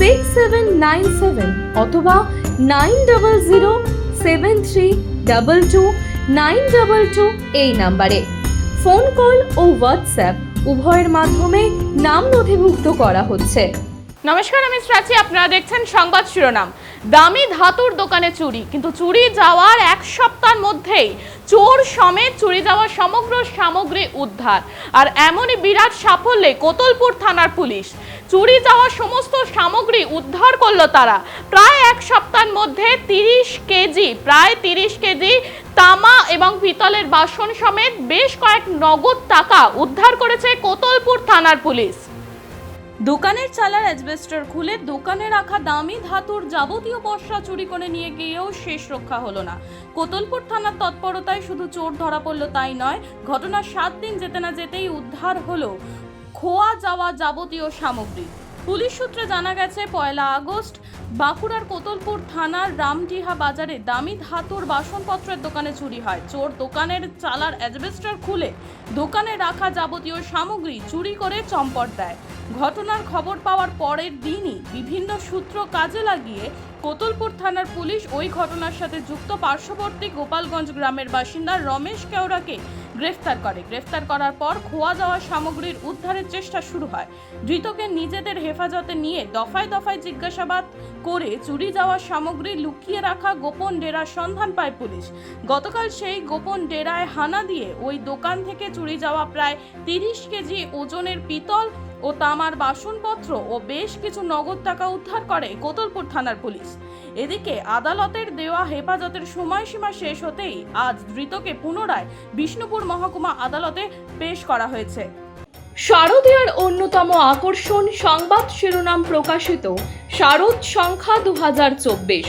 six seven nine seven অথবা nine double zero seven three double two nine double two এই নাম্বারে। Phone, call ও WhatsApp উভয়ের মাধ্যমে নাম নথিভুক্ত করা হচ্ছে। নমস্কার, আমি শ্রাচি আপনারা দেখছেন সংবাদ শিরোনাম। দামি ধাতুর দোকানে চুরি, কিন্তু চুরি যাওয়ার এক সপ্তাহের মধ্যেই চোর সমেত চুরি যাওয়া সমগ্র সামগ্রী উদ্ধার। আর এমনই বিরাট সাফল্যে কোতলপুর থানার পুলিশ চুরি যাওয়া সমস্ত সামগ্রী উদ্ধার করল তারা। প্রায় এক সপ্তাহের মধ্যে তিরিশ কেজি, প্রায় তিরিশ কেজি তামা এবং পিতলের বাসন সমেত বেশ কয়েক নগদ টাকা উদ্ধার করেছে কোতলপুর থানার পুলিশ। দোকানের চালার অ্যাজবেস্টার খুলে দোকানে রাখা দামি ধাতুর যাবতীয় পশরা চুরি করে নিয়ে গিয়েও শেষ রক্ষা হলো না। কোতলপুর থানার তৎপরতায় শুধু চোর ধরা পড়ল তাই নয়, ঘটনার সাত দিন যেতে না যেতেই উদ্ধার হলো। খোয়া যাওয়া যাবতীয় সামগ্রী। পুলিশ সূত্রে জানা গেছে, পয়লা আগস্ট বাঁকুড়ার কোতলপুর থানার রামডিহা বাজারে দামি ধাতুর বাসনপত্রের দোকানে চুরি হয়। চোর দোকানের চালার অ্যাজবেস্টার খুলে দোকানে রাখা যাবতীয় সামগ্রী চুরি করে চম্পট দেয়। ঘটনার খবর পাওয়ার পরের দিনই বিভিন্ন সূত্র কাজে লাগিয়ে কোতলপুর থানার পুলিশ ওই ঘটনার সাথে যুক্ত পার্শ্ববর্তী গোপালগঞ্জ গ্রামের বাসিন্দা রমেশ কেওড়াকে গ্রেফতার করে। গ্রেফতার করার পর খোয়া যাওয়া সামগ্রীর উদ্ধারের চেষ্টা শুরু হয়। ধৃতকে নিজেদের হেফাজতে নিয়ে দফায় দফায় জিজ্ঞাসাবাদ করে চুরি যাওয়া সামগ্রী লুকিয়ে রাখা গোপন ডেরার সন্ধান পায় পুলিশ। গতকাল সেই গোপন ডেরায় হানা দিয়ে ওই দোকান থেকে চুরি যাওয়া প্রায় তিরিশ কেজি ওজনের পিতল ও তামার বাসনপত্র ও বেশ কিছু নগদ টাকা উদ্ধার করে কোতলপুর থানার পুলিশ। এদিকে আদালতের দেওয়া হেফাজতের সময়সীমা শেষ হতেই আজ ধৃতকে পুনরায় বিষ্ণুপুর মহকুমা আদালতে পেশ করা হয়েছে। শারদীয়ার অন্যতম আকর্ষণ সংবাদ শিরোনাম প্রকাশিত শারদ সংখ্যা দু হাজার চব্বিশ।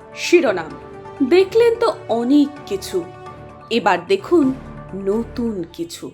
শিরোনাম। দেখলেন তো অনেক কিছু। এবার দেখুন নতুন কিছু।